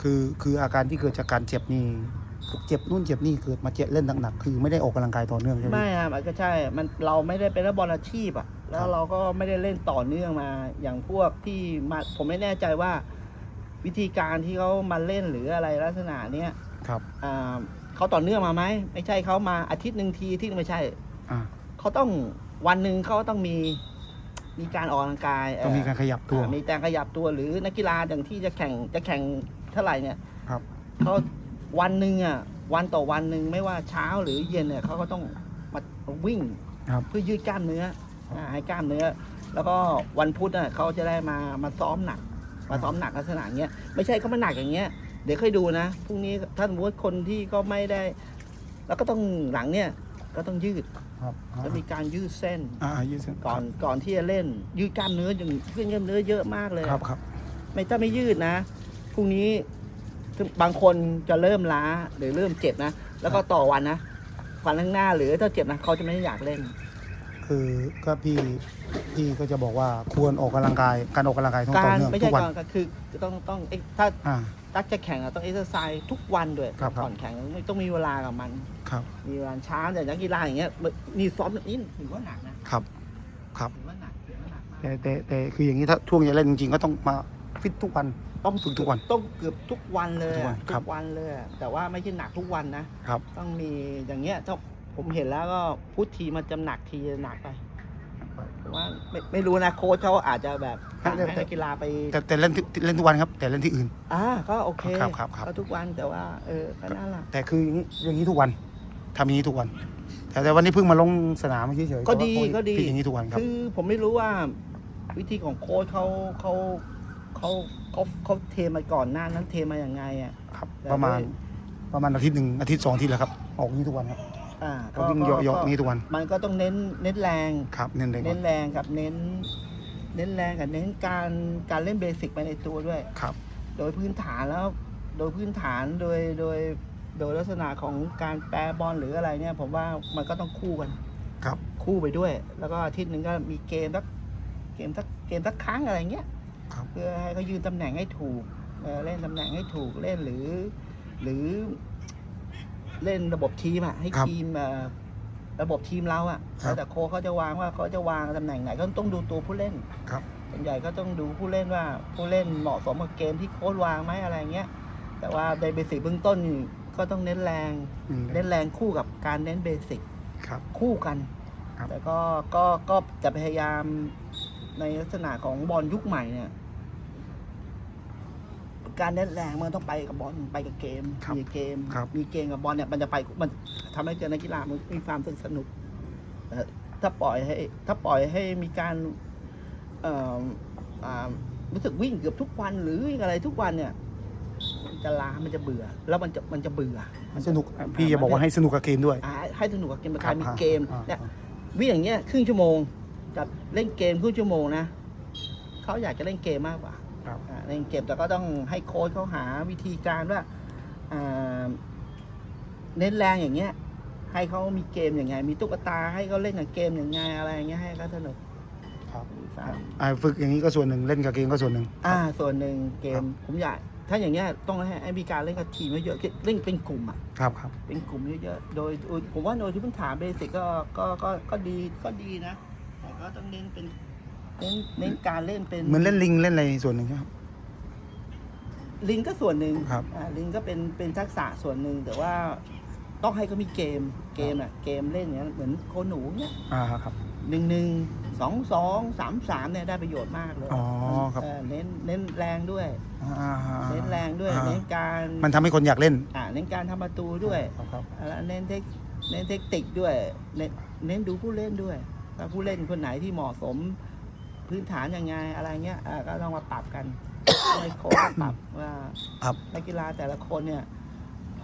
คือคืออาการที่เกิดจากการเจ็บนี่เจ็บนู่นเจ็บนี่เกิดมาเจ็บเล่นหนักๆคือไม่ได้ออกกำลังกายต่อเนื่องใช่ไหมไม่อะมันก็ใช่ มันเราไม่ได้เป็นนักบอลอาชีพอะแล้ครัวบเราก็ไม่ได้เล่นต่อเนื่องมาอย่างพวกที่มาผมไม่แน่ใจว่า วิธีการที่เขามาเล่นหรืออะไรลักษณะเนี้ยครับอ่าเขาต่อเนื่องมาไหมไม่ใช่เขามาอาทิตย์หนึ่งทีที่ไม่ใช่อ่าเขาต้องวันหนึ่งเขาต้องมีมีการออกกำลังกายต้องมีการขยับตัวอ่ามีการขยับตัวหรือนักกีฬาอย่างที่จะแข่งจะแข่ง เท่าไหร่เนี่ยครับเขาวันหนึ่งอะวันต่อวันหนึ่งไม่ว่าเช้าหรือเย็นเนี่ยเขาก็ต้องมาวิ่งครับเพื่อยืดกล้ามเนื้ออ่าให้กล้ามเนื้อ แล้วก็วันพุธอะเขาจะได้มามาซ้อมหนัก มาซ้อมหนักลักษณะเงี้ยไม่ใช่เขามาหนักอย่างเงี้ยเดี๋ยวค่อยดูนะพรุ่งนี้ถ้าสมมติว่าคนที่ก็ไม่ได้ แล้วก็ต้องหลังเนี่ยก็ต้องยืดครับจะมีการยืดเส้นอ่ายืดเส้นก่อนก่อนที่จะเล่น ยืดกล้ามเนื้ออย่างขึ้นกล้ามเนื้อเยอะมากเลยครับครับไม่ถ้าไม่ยืดนะ พรุ่งนี้บางคนจะเริ่มล้าหรือเริ่มเจ็บนะ แล้วก็ต่อวันนะวันข้างหน้าหรือถ้าเจ็บนะเขาจะไม่อยากเล่น คือก็พี่พี่ก็จะบอกว่าควรออกกำลังกายการออกกำลังกายต้องต่กาอรเนื่องไม่ทุใช่กวัน ก่อนก็คือต้องต้องเอ๊ะถ้าอ่า ตักจะแข่งอะต้องเอ็กซ์ไซส์ทุกวันด้วยครับครับ ก่อนแข่งไม่ต้องมีเวลากับมัน ครับ มีเวลาช้าแต่นักกีฬาอย่างเงี้ยนี่ซ้อมแบบนี้ถือว่าหนักนะครับ ครับ ถือว่าหนักถือว่าหนักมากแต่แต่แต่คืออย่างนี้ถ้าช่วงจะเล่นจริงๆก็ต้องมา ฟิตทุกวัน ต้องฝึกทุกวันต้องเกือบทุกวันเลยทุกวัอะนครับ ทุกวันเลยอะแต่ว่าไม่ใช่หนักทุกวันนะ ครับต้องมีอย่างเงี้ยถ้าผมเห็นแล้วก็พูดทีมันจะหนักทีจะหนักไปผมว่าไม่ไม่รู้นะโค้ชเขาอาจจะแบบสั่งให้นักกีฬาไปแต่แต่เล่นที่เล่นทุกวันครับ แต่เล่นที่อื่น อ่าก็โอเคครับครับครับ ก็ทุกวันแต่ว่า เออก็น่ารักแต่คืออย่างนี้อย่างนี้ทุกวันทำอย่างนี้ทุกวัน แต่แต่วันนี้เพิ่งมาลงสนามเฉยๆก็ดีแต่ว่าก็ดีฟิตอย่างนี้ทุกวันครับ คือผมไม่รู้ว่าวิธีของโค้ชเขาเขา เขาเขาเขาเทมาก่อนหน้านั้นเทมาอย่างไงอะครับแต่ประมาณด้วยประมาณอาทิตย์หนึ่งอาทิตย์สองอาทิตย์แล้วครับ ออกอย่างนี้ทุกวันครับอ่าก็วิ่งเหยาะๆอย่างนี้ทุกวัน มันก็ต้องเน้นเน้นแรงครับเน้นเลยเน้นแรงกับเน้น เน้นแรงกับเน้นการการเล่นเบสิกไปในตัวด้วยครับ โดยพื้นฐานแล้วโดยพื้นฐานโดยโดยโดยลักษณะของการแปรบอลหรืออะไรเนี่ย ผมว่ามันก็ต้องคู่กันครับ คู่ไปด้วย แล้วก็อาทิตย์หนึ่งก็มีเกมสักเกมสักเกมสักครั้งอะไรเงี้ย ครับ เพื่อให้เขายืนตำแหน่งให้ถูกเอ่อเล่นตำแหน่งให้ถูกเล่นหรือ หรือ เล่นระบบทีมอะให้ครับทีมเอ่อระบบทีมเราอะครับ แล้วแต่โค้ชเขาจะวางว่าเขาจะวางตำแหน่งไหนก็ต้องดูตัวผู้เล่น ครับ ส่วนใหญ่ก็ต้องดูผู้เล่นว่าผู้เล่นเหมาะสมกับเกมที่โค้ชวางไหมอะไรเงี้ย แต่ว่าในเบสิกเบื้องต้นนี่ก็ต้องเน้นแรง อืมเน้นแรงคู่กับการเน้นเบสิกครับ คู่กัน ครับ แต่ก็ก็ก็จะพยายาม ในลักษณะของบอลยุคใหม่เนี่ยการเน้นแรงมันต้องไปกับบอลไปกับเกมครับมีเกมครับ มีเกมกับบอลเนี่ยมันจะไปมันทำให้เกิดนักกีฬามันมีความสนุกแต่ถ้าปล่อยให้ ถ้าปล่อยให้มีการเอ่ออ่ารู้สึกวิ่งเกือบทุกวันหรือวิ่งอะไรทุกวันเนี่ยมันจะล้ามันจะเบื่อ แล้วมันจะมันจะเบื่อมันสนุกพี่จะบอกว่าให้สนุกกับเกมด้วยอ่าให้สนุกกับเกมคการมีอ่าเกมอ่าเนี่ยอ่าวิ่งอย่างเงี้ยครึ่งชั่วโมง กับเล่นเกมครึ่งชั่วโมงนะเขาอยากจะเล่นเกมมากกว่าครับอ่าเล่นเกมแต่ก็ต้องให้โค้ชเขาหาวิธีการว่าอ่าเน้นแรงอย่างเงี้ย ให้เขามีเกมอย่างไง มีตุ๊กตาให้เขาเล่นกับเกมอย่างไงอะไรอย่างเงี้ยให้เขาสนุกครับครับอ่าฝึกอย่างนี้ก็ส่วนหนึ่งเล่นกับเกมก็ส่วนหนึ่งอ่า ส่วนหนึ่งเกครัมบผมอยากถ้าอย่างเงี้ยต้องให้ให้มีการเล่นกับทีมเยอะๆเล่นเป็นกลุ่มอะ ครับครับ เป็นกลุ่มเยอะๆ โดยโดยผมว่าโดยที่พื้นฐานเบสิกก็ก็ก็ก็ดีก็ดีนะแต่ ก็ต้องเน้นเป็นเน้นเน้นการเล่นเป็นเหมือนเล่นลิงเล่นอะไรส่วนหนึ่งครับ ลิงก็ส่วนหนึ่งครับ อ่าลิงก็เป็นเป็นทักษะส่วนหนึ่งแต่ว่าต้องให้เขามีเกมเกมอะเกมเล่นอย่างเงี้ยเหมือนโคหนูเนี้ยอ่าครับหนึ่งหนึ่งสองสองสามสามเนี่ยได้ประโยชน์มากเลยอ๋อครับเออเน้นเน้นแรงด้วยอ่าเน้นแรงด้วยอ่าเน้นการมันทำให้คนอยากเล่นอ่าเน้นการทำประตูด้วยครับครับแล้วเน้นเทคเน้นเทคนิคด้วย เน้นเน้นดูผู้เล่นด้วยว่า ผู้เล่นคนไหนที่เหมาะสมพื้นฐานยังไงอะไรเงี้ยอ่าก็ต้องมาปรับกันให้โค้ชปรับว่าครับนักกีฬาแต่ละคนเนี่ย